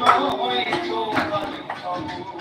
নয়তো আর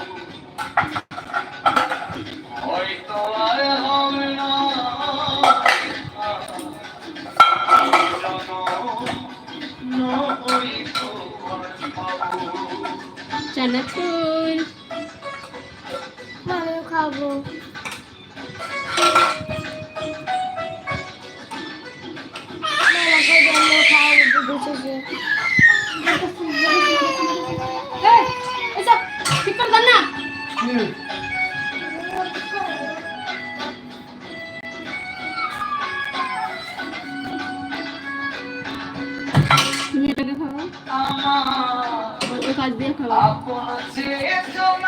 কাজ দিয়ে খাও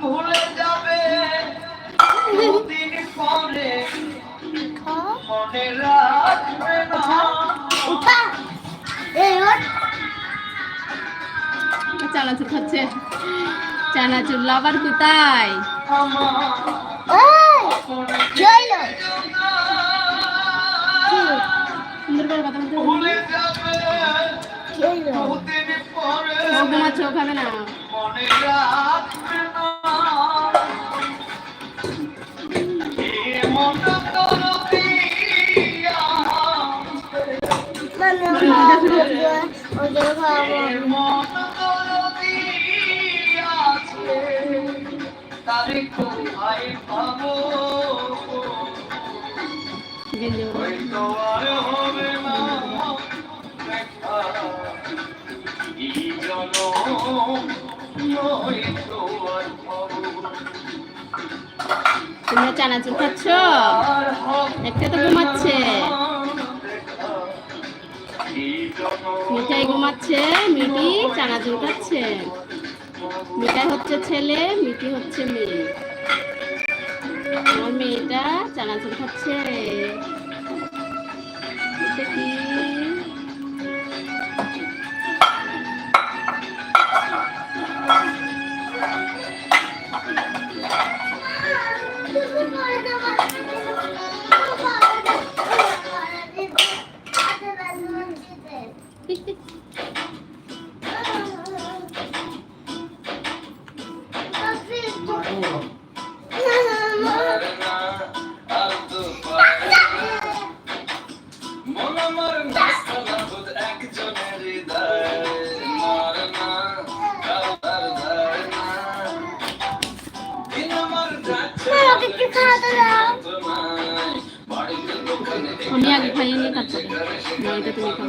ভুলে যাবে দুদিন পরে মনে রাখবে না উঠা। এই ওঠ। চানাচুর খাচ্ছে। চানাচুর লাভার কোথায়? সুন্দর করে কথা বলতে হবে। ঘুমাচ্ছে ও না। মনে তোমরা চানাচুর খাচ্ছ? একটা তো ঘুমাচ্ছে। মিঠাই ঘুমাচ্ছে মিটি চানাচুর খাচ্ছে। মিঠাই হচ্ছে ছেলে মিটি হচ্ছে মেয়ে। আমার মেয়েটা চানাচুর খাচ্ছে। এটা কি? Oh, my God. আমি আগে খাইয়ে নিয়ে না, এটা তুমি খাও।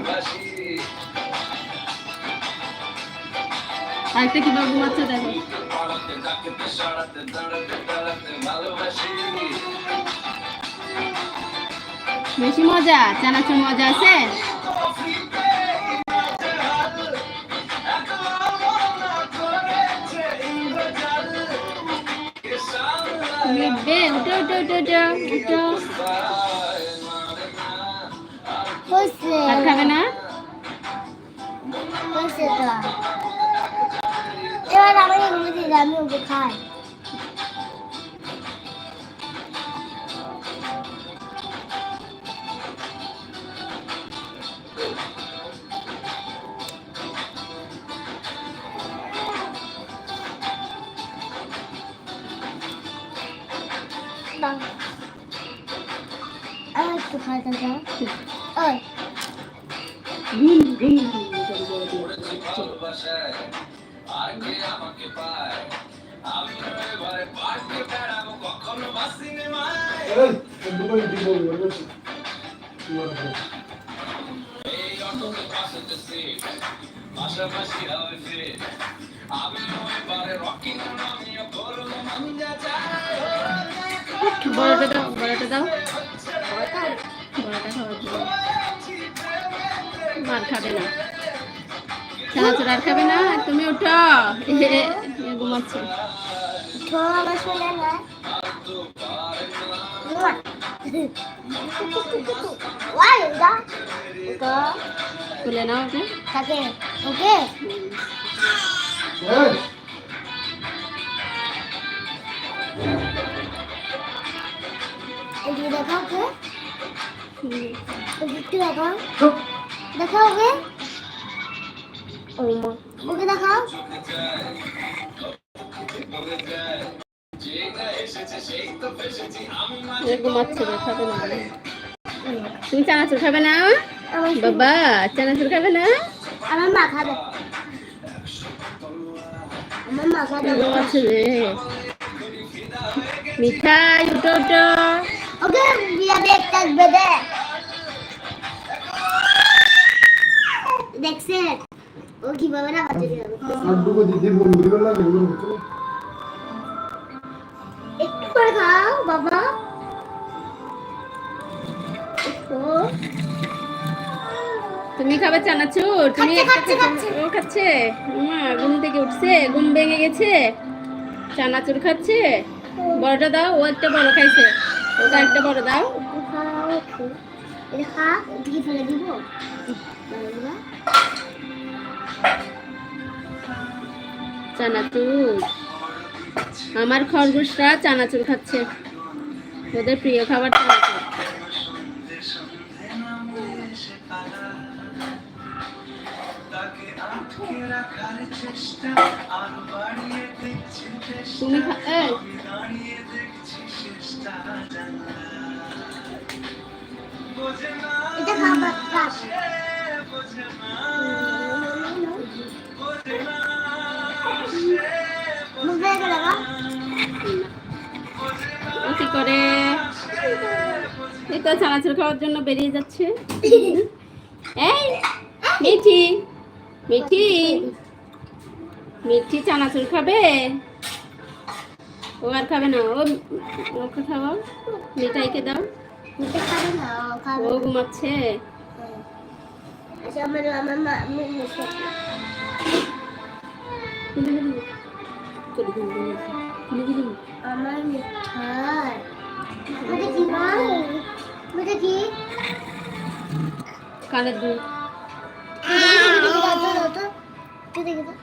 আরেকটা কীভাবে ঘুমাচ্ছে দেখো। বেশি মজা? চানাচুর মজা আছে? উঠো উঠো উঠো উঠো উঠো। আর খাবে না হয়েছে তো এবার আমাকে ঘুমিয়ে দিলে আমি ওকে খাই দাও। আর একটু খাইতে দাও ওই পাশেতে সিট পাশাপাশি হবে আমি এবারে রকিং আমিও করব মঞ্জা চায় বড়টা দাও বড়টা দাও। বড়টা খাওয়া মার খাবে না। চানাচুর আর খাবে না তুমি উঠো ঘুমাচ্ছে। তুলে নাও ওকে। থাকে ওকে। দেখাও। এদিকে দেখাও দেখাও ওকে ও মা ওকে দেখাও। এ ঘুমাচ্ছে খাবে না। তুমি চানাচুর খাবে না? বাবা চানাচুর খাবে না? আমার মা খাবে আমার মা খাবে ঘুমাচ্ছে রে। মিঠাই উঠো উঠো। ওকে বিয়া দেখ থাকবে দে দেখছে ও কীভাবে না দিদি বন্ধু একটু করে খাও বাবা। তুমি খাবে চানাচুর? তুমি ও খাচ্ছে? মা ঘুম থেকে উঠছে? ঘুম ভেঙে গেছে? চানাচুর খাচ্ছে? বড়টা দাও ও একটা বড় খাইছে। ওটা একটা বড় দাও। খা ফেলে দিব। চানাচুর। আমার খরগোশরা চানাচুর খাচ্ছে। ওদের প্রিয় খাবার চানাচুর। তুমি এটা খা করে। এই তো চানাচুর খাওয়ার জন্য বেরিয়ে যাচ্ছে। এই মিঠি মিঠি মিঠি চানাচুর খাবে? ও আর খাবে না ও ওকে খাওয়াও মিঠাইকে দাও। মুখে খাবে না ও ঘুমাচ্ছে। আচ্ছা আমার আমার মা আমি মুখে আমার মিঠাই। ওটা কি বল? ওটা কি? কানের দুধ দেখি দেখি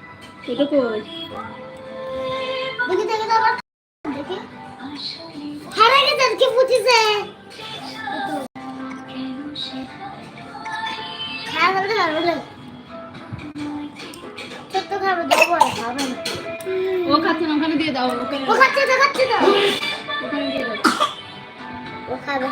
এটা কই? দেখি দেখি আবার দেখি। হারে গেছে কি ফুটিছে খাওয়া বলতে খাবে না। ছোট্ট খাবে দেবো আর খাবে না। ও খাচ্ছে না ওখানে দিয়ে দাও ওখানে ও খাচ্ছে তো খাচ্ছে তো ওখানে দিয়ে দাও। ও খাবে।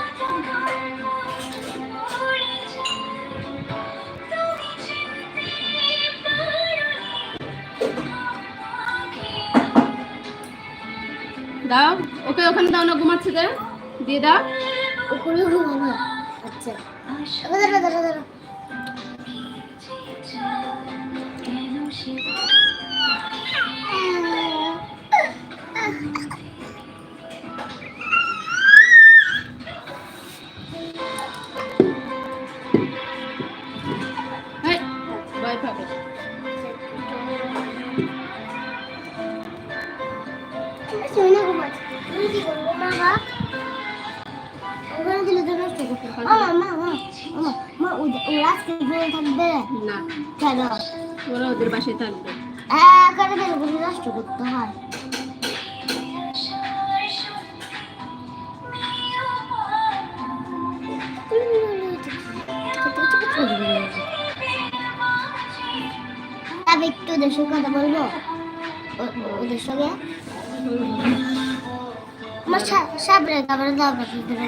দাও ওকে ওখানে দাও না ঘুমাচ্ছে দিয়ে দাও। উপরে ঘুমাবো। আচ্ছা। একটু ওদের সঙ্গে কথা বলব? ওদের সঙ্গে? আমার সাবরের খাবার দাও না ভিতরে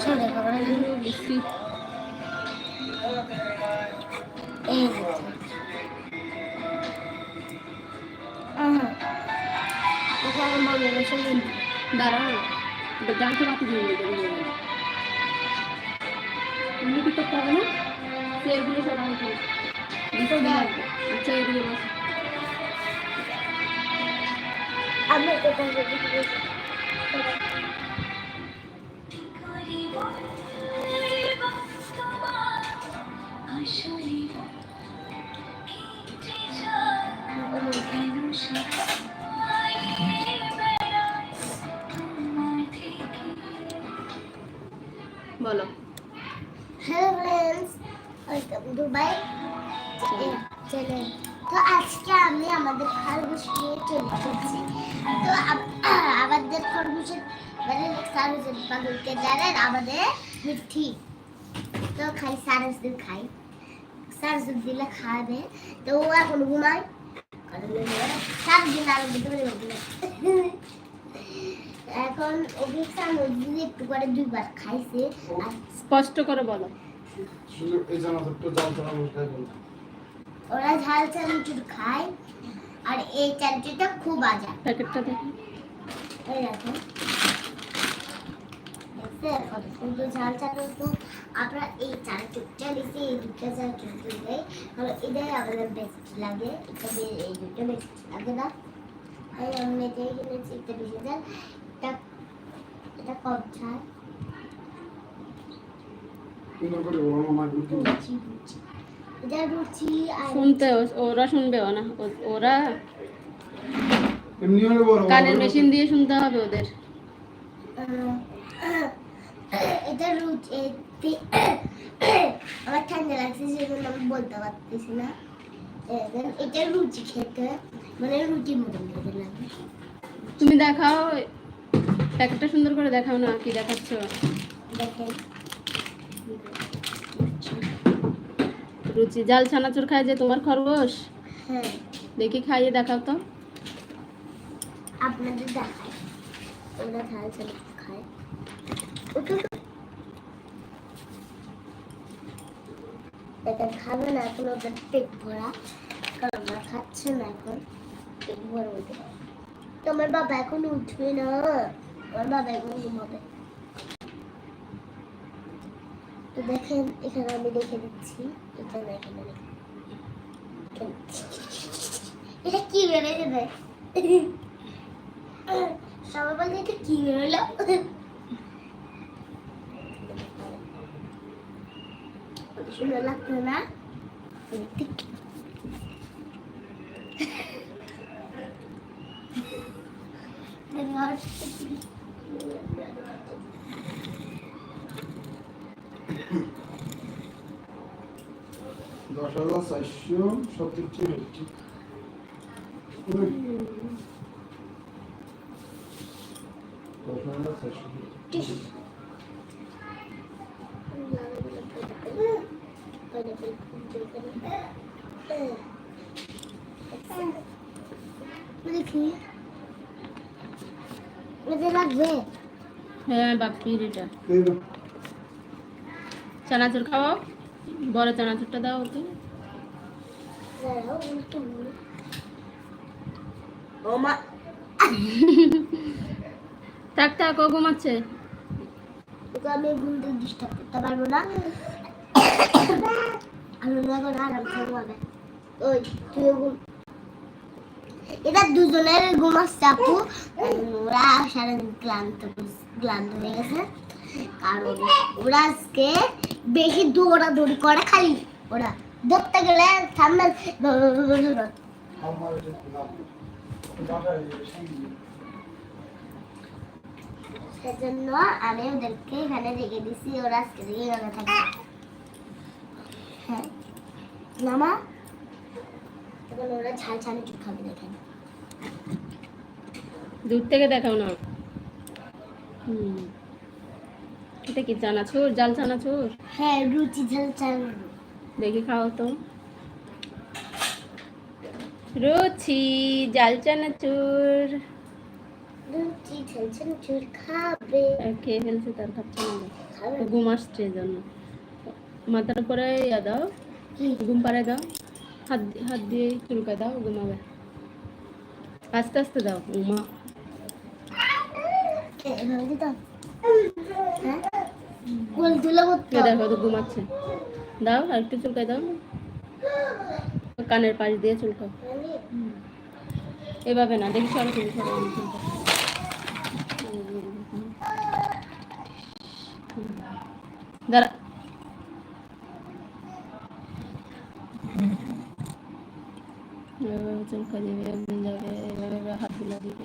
সাবরের খাবার বেশি এই দাঁড়াও। জানতে দেবে এমনি কি না। এগুলো সব আমি। আচ্ছা এগুলো বস। আমি আসলে সারসের পাগলকে জানেন আমাদের মিঠি। তো খাই সারস দিন খাই। সারস দিলে খাবে তো ও এখন আরও দিতে একটু করে দুইবার খাইছে। স্পষ্ট করে বলো। ওরা ঝাল চানাচুর খায়। আর এই চানাচুরটা খুব বাজা প্যাকেটটা দেখো। এই দেখো। কত সুন্দর ঝাল চানাচুর আমরা এই নিচ্ছি এই দুটো চানাচুর দিলে কারণ এটাই আমাদের বেস্ট লাগে এটা এই দুটো বেস্ট লাগে না? আমি আমি এটাই কিনেছি এটা বেশি ঝাল এটা এটা কম ঝাল। শুনতে ওরা শুনবেও না ওরা এমনি কানের মেশিন দিয়ে শুনতে হবে ওদের। এটা এতে- আমার ঠান্ডা লাগছে সেজন্য আমি বলতে পারতেছি না এটা রুচি খেতে মানে রুটি মতন খেতে লাগে তুমি দেখাও প্যাকেটটা সুন্দর করে দেখাও না কি দেখাচ্ছ? রুচি জাল ছানাচুর খায় যে তোমার খরগোশ? হ্যাঁ। দেখি খাইয়ে দেখাও তো। আপনাদের দেখায় ওরা ঝাল খায়। এটা খাবে না, এখন ওদের পেট ভরা। কারণ ওরা খাচ্ছে না এখন, পেট ভরা ওদের। তোমার বাবা এখন উঠবে না, আমার বাবা এখন ঘুমাবে। তো দেখেন, এখানে আমি দেখে দিচ্ছি, এখানে এখানে এটা কি বেড়ে যাবে সবাই বলছে এটা কি বেরোলো? সুন্দর লাগতো না দশ হাজার চারশো সত্তর চেয়ে দশ হাজার চারশো দেখি মজা লাগবে হ্যাঁ বাপির এটা। চানাচুর খাওয়াও? বড় চানাচুরটা দাও ওকে। থাক থাক ও ঘুমাচ্ছে। তোকে আমি ঘুমতে ডিস্টার্ব করতে পারব না। আমি এখন আরাম ঘুমাবে ওই তুই ঘুম। এটা দুজনের ঘুম আসছে আপু। ওরা সারাদিন ক্লান্ত ক্লান্ত হয়ে গেছে। কারণ ওরা আজকে বেশি দৌড়াদৌড়ি করে খালি। ওরা ধরতে গেলে সামনে সেজন্য আমি ওদেরকে এখানে রেখে দিছি। ওরা আজকে থেকে এখানে থাকে। হ্যাঁ। মামা? এখন ওরা ঝাল ছাড়ে চুপ খাবে দেখেন। দূর থেকে দেখাও না। হুম। এটা কি চানাচুর? জাল চানাচুর? হ্যাঁ রুচি ঝাল চাল দেখি খাও তো। রুচি জাল চানাচুর। রুচি ঝাল ঝাল চুর খাবে খেয়ে ফেলছে তার খাচ্ছে না। ঘুম আসছে জন্য। মাথার উপরে ইয়া দাও। ঘুম পাড়ায় দাও। হাত হাত দিয়ে চুলকায় দাও ঘুমাবে। আস্তে আস্তে দাও উমা ঘুমাচ্ছে। দাও আর একটু দাও। কানের পাশ দিয়ে চুলকাও। এভাবে না, দেখি চুলকাও। দাঁড়া। চুলকা হাত দিবে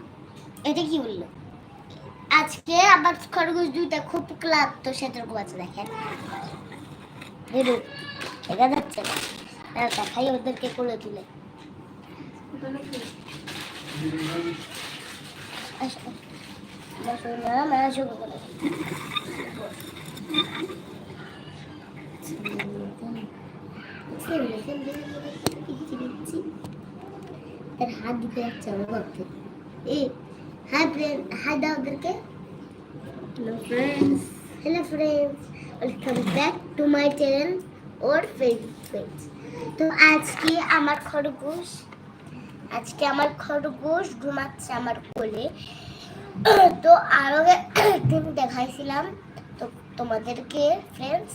এটা কি বলল? আজকে আবার খরগোশ দুইটা খুব ক্লান্ত সেটার আছে, দেখেন। দেখা যাচ্ছে না। দেখাই ওদেরকে কোলে তুলে। হাত দিতে যাচ্ছে আমার এই হাই ফ্রেন্ড হাই দাও ওদেরকে hello friends hello friends welcome back to my channel or friends তো আজকে আমার খরগোশ আজকে আমার খরগোশ ঘুমাচ্ছে আমার কোলে। তো আরও একদিন দেখাইছিলাম তো তোমাদেরকে ফ্রেন্ডস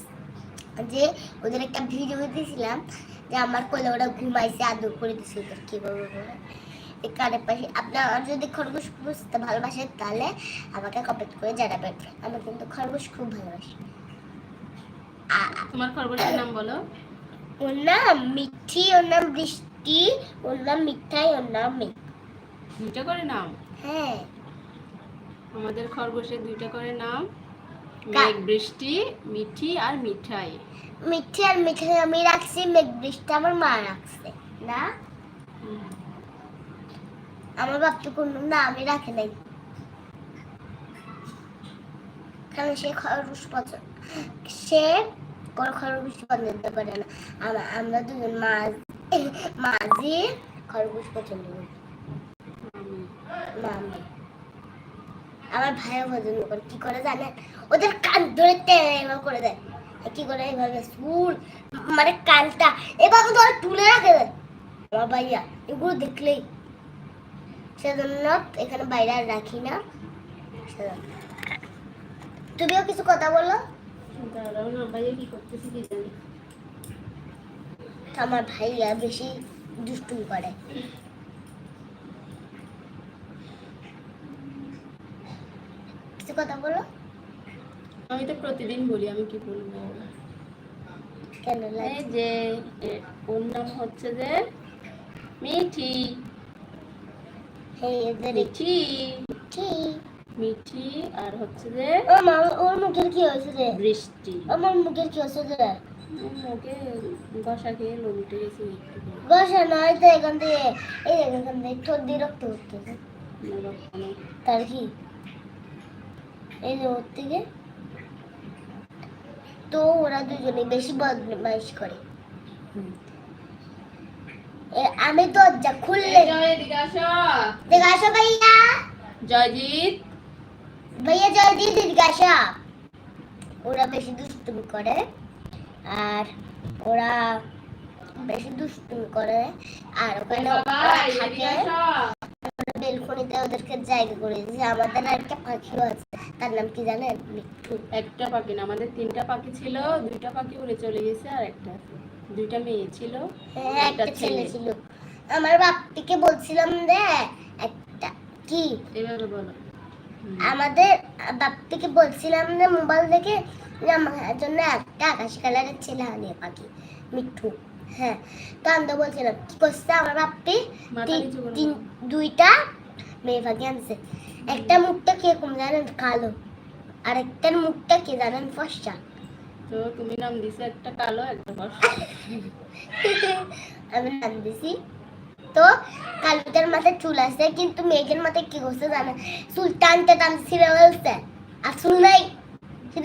যে ওদের একটা ভিডিও দিয়েছিলাম যে আমার কোলে ওরা ঘুমাইছে আদর করে দিছে ওদের কীভাবে এই কানের পাশে। আপনার যদি খরগোশ বুঝতে ভালোবাসেন তাহলে আমাকে কমেন্ট করে জানাবেন। আমি কিন্তু খরগোশ খুব ভালোবাসি। তোমার খরগোশের নাম বলো। ওর নাম মিঠি ওর নাম বৃষ্টি ওর নাম মিঠাই ওর নাম মেঘ দুইটা করে নাম? হ্যাঁ। আমাদের খরগোশের দুইটা করে নাম। মেঘ বৃষ্টি মিঠি আর মিঠাই। মিঠি আর মিঠাই আমি রাখছি মেঘ বৃষ্টি আমার মা রাখছে। না? হুম। আমার বাপ তো কোনো নামই রাখে নাই। কারণ সে খরগোশ পছন্দ সে কোনো খরগোশ পছন্দ করে না। আমরা আমরা দুজন মাছ মাঝি খরগোশ পছন্দ করি। আমি আমার ভাইও পছন্দ করে। কি করে জানেন? ওদের কান ধরে এভাবে করে দেয়। কি করে এইভাবে সুর মানে কানটা এভাবে ধরে তুলে রাখে দেয়। আমার ভাইয়া, এগুলো দেখলেই সেজন্য এখানে বাইরে আর রাখি না। তুমিও কিছু কথা বলো। আমার ভাইয়া বেশি দুষ্টুমি করে। কিছু কথা বলো। আমি তো প্রতিদিন বলি আমি কি বলব? কেন? যে ওর নাম হচ্ছে যে মিঠি। মিঠি মিঠি আর হচ্ছে যে ও মা ওর মুখের কি হয়েছে রে? বৃষ্টি। আমার মুখের কি হয়েছে রে? মুখে গসা খেয়ে লোম উঠে গেছে একটু বসা নয় তো এখান থেকে। এই এখান থেকে ঠোঁট দিয়ে রক্ত উঠতেছে। আমার রক্ত নেই। তার কি? এই যে ওর থেকে। তো ওরা দুজনে বেশি বদমাইশ করে। হুম। আমি দরজা খুললে এদিকে আসো। দেখ আসো ভাইয়া। জয়জিৎ। ভাইয়া জয় দিয়ে দিদি ওরা বেশি দুষ্টুমি করে। আর ওরা বেশি দুষ্টুমি করে। আর ওখানে থাকে। বেলকনিতে ওদেরকে জায়গা করে দিয়েছে। আমাদের আর একটা পাখিও আছে। তার নাম কি জানেন? একটা পাখি না আমাদের তিনটা পাখি ছিল দুইটা পাখি উড়ে চলে গেছে আর একটা আছে। দুইটা মেয়ে ছিল হ্যাঁ, একটা ছেলে ছেলে। আমার বাপটিকে বলছিলাম যে একটা কি? এভাবে বলো। আমাদের বাপটিকে বলছিলাম যে মোবাইল দেখে আমার জন্য একটা আকাশি কালারের ছেলে আনিয়ে পাখি মিঠু। হ্যাঁ তো আমি তো বলছিলাম কি করছে আমার বাপটি? তিন-। দুইটা মেয়ে পাখি আনছে। একটা মুখটা কীরকম জানেন? কালো আর একটার মুখটা কে জানেন? ফসা তো তুমি নাম দিছো একটা কালো একটা ফর্সা। আমি নাম দিছি। তো কালুটার মাথায় চুল আছে কিন্তু মেয়েটার মাথায় কি করছে জানে? চুল টানতে টানতে ছিঁড়ে ফেলছে। আর চুল নাই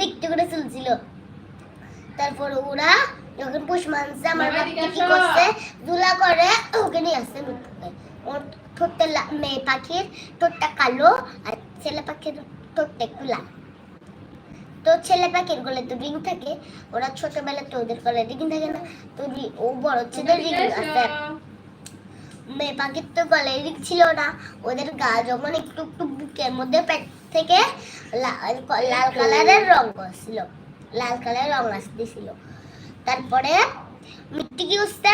একটু করে চুল ছিল। তারপর ওরা যখন পুষ মানছে আমার বাবা কি করছে? দুলা করে ওকে নিয়ে আসছে ওর ঠোঁটটা মেয়ে পাখির ঠোঁটটা কালো আর ছেলে পাখির ঠোঁটটা একটু লাল। তো ছেলে পাখির গলে তো রিং থাকে? ওরা ছোটবেলা তো ওদের গলে রিং থাকে না। তো ও বড় ছেলে রিং আছে মেয়ে পাখির তো গলায় রিং ছিল না। ওদের গা যখন একটু একটু বুকের মধ্যে পেট থেকে লাল কালারের রং করছিল লাল কালারের রং আসতেছিল তারপরে মিট্টি কি করছে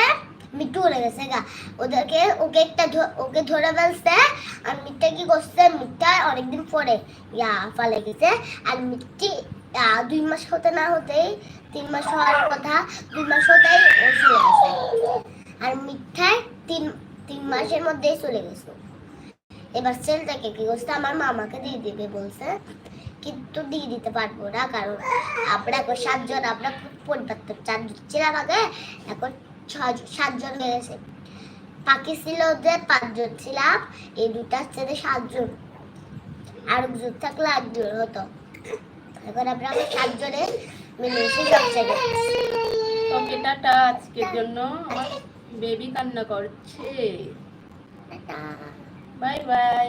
মিঠু উড়ে গেছে গা। ওদেরকে ওকে একটা ওকে ধরে ফেলছে। আর মিথ্যা কি করছে? মিথ্যা অনেকদিন পরে ইয়া পালে গেছে। আর আহ, দুই মাস হতে না হতেই, তিন মাস হওয়ার কথা, দুই মাস হতেই ও চলে গেছে আর মিথ্যায় তিন তিন মাসের মধ্যেই চলে গেছে। এবার ছেলেটাকে কি করছে? আমার মামাকে দিয়ে দিবে বলছে, কিন্তু দিয়ে দিতে পারব না, কারণ আমরা এখন সাতজন, আমরা পরিবার তো চারজন। ছিলাম আগে এখন ছয়, সাতজন হয়ে গেছে। বাকি ছিল যে পাঁচজন ছিলাম, এই দুটার ছেলে সাতজন। আর একজন থাকলে একজন হতো। এখন আমরা আমরা সাতজনে মিলেমিশে সব জায়গায় ওকে টাটা আজকের জন্য। আমার বেবি কান্না করছে। Bye bye.